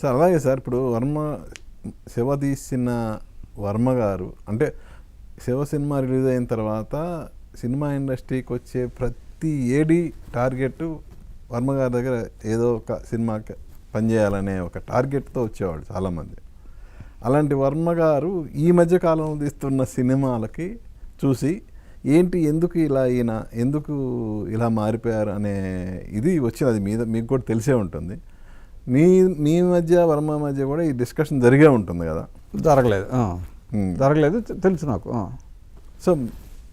Sir అలాగే sir ఇప్పుడు వర్మ శివ తీసిన వర్మ గారు అంటే శివ సినిమా రిలీజ్ అయిన తర్వాత సినిమా ఇండస్ట్రీకి వచ్చే ప్రతి ఏడి టార్గెట్ వర్మ గారి దగ్గర ఏదో ఒక సినిమాకి పనిచేయాలనే ఒక టార్గెట్తో వచ్చేవాడు చాలామంది. అలాంటి వర్మ గారు ఈ మధ్య కాలంలో తీస్తున్న సినిమాలకి చూసి ఏంటి ఎందుకు ఇలా ఈయన ఎందుకు ఇలా మారిపోయారు అనే ఇది వచ్చింది అది మీద మీకు కూడా తెలిసే ఉంటుంది. మీ మీ మధ్య వర్మ మధ్య కూడా ఈ డిస్కషన్ జరిగే ఉంటుంది కదా? జరగలేదు. జరగలేదు తెలుసు నాకు. సో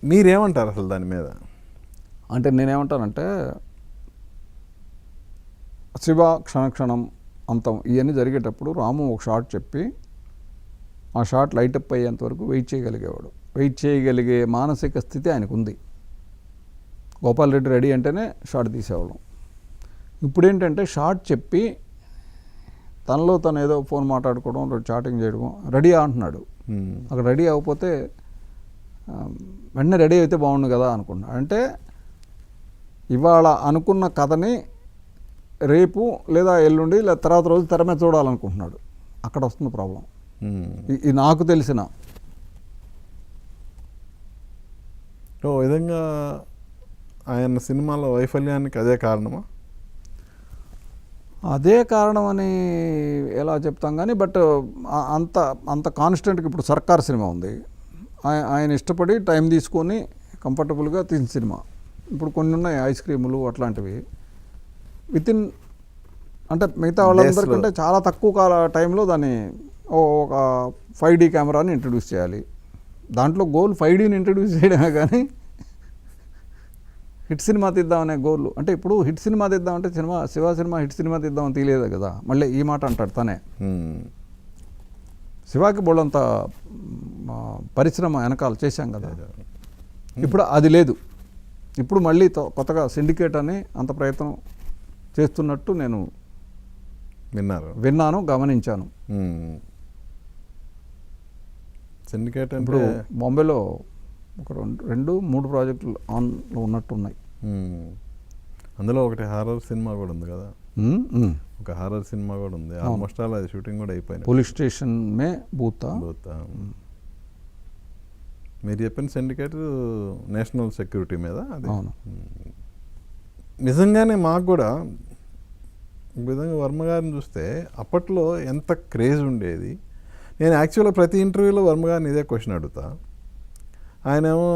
మీరేమంటారు అసలు దాని మీద? అంటే నేనేమంటానంటే శివ క్షణక్షణం అంతం ఇవన్నీ జరిగేటప్పుడు రాము ఒక షాట్ చెప్పి ఆ షాట్ లైటప్ అయ్యేంత వరకు వెయిట్ చేయగలిగేవాడు. వెయిట్ చేయగలిగే మానసిక స్థితి ఆయనకు ఉంది గోపాల్ రెడ్డి రెడీ అంటేనే షాట్ తీసేవాళ్ళం. ఇప్పుడు ఏంటంటే షాట్ చెప్పి తనలో తను ఏదో ఫోన్ మాట్లాడుకోవడం చాటింగ్ చేయడం రెడీ అంటున్నాడు. అక్కడ రెడీ అవ్వకపోతే వెంటనే రెడీ అయితే బాగుండు కదా అనుకున్నాడు అంటే ఇవాళ అనుకున్న కథని రేపు లేదా ఎల్లుండి లేదా తర్వాత రోజు తెర మీద చూడాలనుకుంటున్నాడు. అక్కడ వస్తుంది ప్రాబ్లం. ఇది నాకు తెలిసిన. విధంగా ఆయన సినిమాలో వైఫల్యానికి అదే కారణమా? అదే కారణం అని ఎలా చెప్తాం కానీ బట్ అంత అంత కాన్స్టెంట్గా ఇప్పుడు సర్కార్ సినిమా ఉంది. ఆయ- ఆయన ఇష్టపడి టైం తీసుకొని కంఫర్టబుల్గా తీసిన సినిమా. ఇప్పుడు కొన్ని ఉన్నాయి ఐస్ క్రీములు అట్లాంటివి. విత్ ఇన్ అంటే మిగతా వాళ్ళందరికంటే చాలా తక్కువ కాల టైంలో దాన్ని ఒక ఫైవ్ డీ కెమెరాని ఇంట్రడ్యూస్ చేయాలి. దాంట్లో గోల్ ఫైవ్ డీని ఇంట్రడ్యూస్ చేయడమే కానీ హిట్ సినిమా తీద్దామనే గోల్ అంటే ఇప్పుడు hit cinema తీద్దామంటే cinema Shiva cinema hit cinema తీద్దామని తీయలేదు కదా. మళ్ళీ ఈ మాట అంటాడు తనే. శివాకి బోళ్ళంత పరిశ్రమ వెనకాల చేశాం కదా. ఇప్పుడు అది లేదు. ఇప్పుడు మళ్ళీ కొత్తగా సిండికేట్ అని అంత ప్రయత్నం చేస్తున్నట్టు నేను విన్నారు. విన్నాను గమనించాను. సిండికేట్ ఇప్పుడు బాంబేలో ఒక రెండు రెండు మూడు ప్రాజెక్టులు ఆన్లో ఉన్నట్టు ఉన్నాయి Hmm. అందులో ఒకటి హారర్ సినిమా కూడా ఉంది కదా? మ్, మ్. ఒక హారర్ సినిమా కూడా ఉంది. ఆల్మోస్ట్ ఆల్ అది షూటింగ్ కూడా అయిపోయింది పోలీస్ స్టేషన్ మే బూతా బోత్ మీరు చెప్పిన సిండికేట్ నేషనల్ సెక్యూరిటీ మీద అది. నిజంగానే మాకు కూడా ఈ విధంగా వర్మ గారిని చూస్తే అప్పట్లో ఎంత క్రేజ్ ఉండేది. నేను యాక్చువల్గా ప్రతి ఇంటర్వ్యూలో వర్మ గారిని ఇదే క్వశ్చన్ అడుగుతా. ఆయన ఏమో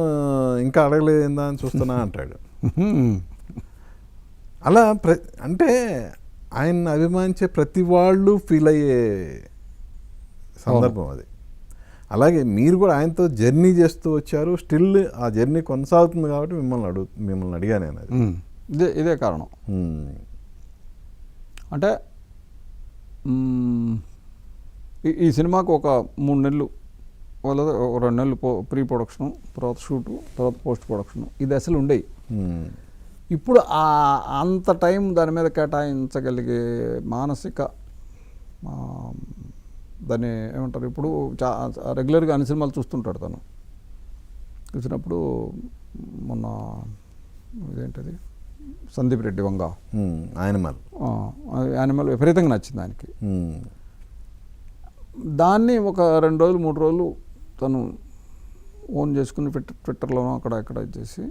ఇంకా అడగలేదా అని చూస్తున్నా అంటాడు. అలా ప్ర అంటే ఆయన అభిమానించే ప్రతి వాళ్ళు ఫీల్ అయ్యే సందర్భం అది అలాగే మీరు కూడా ఆయనతో జర్నీ చేస్తూ వచ్చారు స్టిల్ ఆ జర్నీ కొనసాగుతుంది కాబట్టి మిమ్మల్ని అడుగు మిమ్మల్ని అడిగా నేను అది. ఇదే ఇదే కారణం. అంటే ఈ- సినిమాకు ఒక మూడు నెలలు ఒక రెండు నెలలు ప్రీ ప్రొడక్షన్ తర్వాత షూటు తర్వాత పోస్ట్ ప్రొడక్షన్ ఇది అసలు ఉండేవి. ఇప్పుడు ఆ అంత టైం దాని మీద కేటాయించగలిగే మానసిక దాన్ని ఏమంటారు ఇప్పుడు చా రెగ్యులర్గా అన్ని సినిమాలు చూస్తుంటాడు తను. చూసినప్పుడు మొన్న ఇదేంటది సందీప్ రెడ్డి వంగ. ఆ, యానిమల్ విపరీతంగా నచ్చింది ఆయనకి. దాన్ని ఒక రెండు రోజులు మూడు రోజులు తను ఓన్ చేసుకుని ట్విట్టర్ ట్విట్టర్లోనో అక్కడ ఇక్కడ చేసి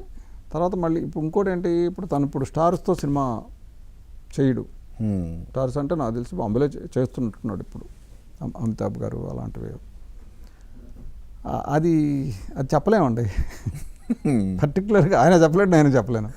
తర్వాత మళ్ళీ ఇప్పుడు ఇంకోటి ఏంటి ఇప్పుడు తను ఇప్పుడు స్టార్స్తో సినిమా చేయడు. స్టార్స్ అంటే నాకు తెలిసి బాంబేలో చే- చేస్తున్నట్టున్నాడు ఇప్పుడు. అమ్- అమితాబ్ గారు అలాంటివి. అది అది చెప్పలేమండి. పర్టికులర్గా ఆయన చెప్పలేడు నేను చెప్పలేను.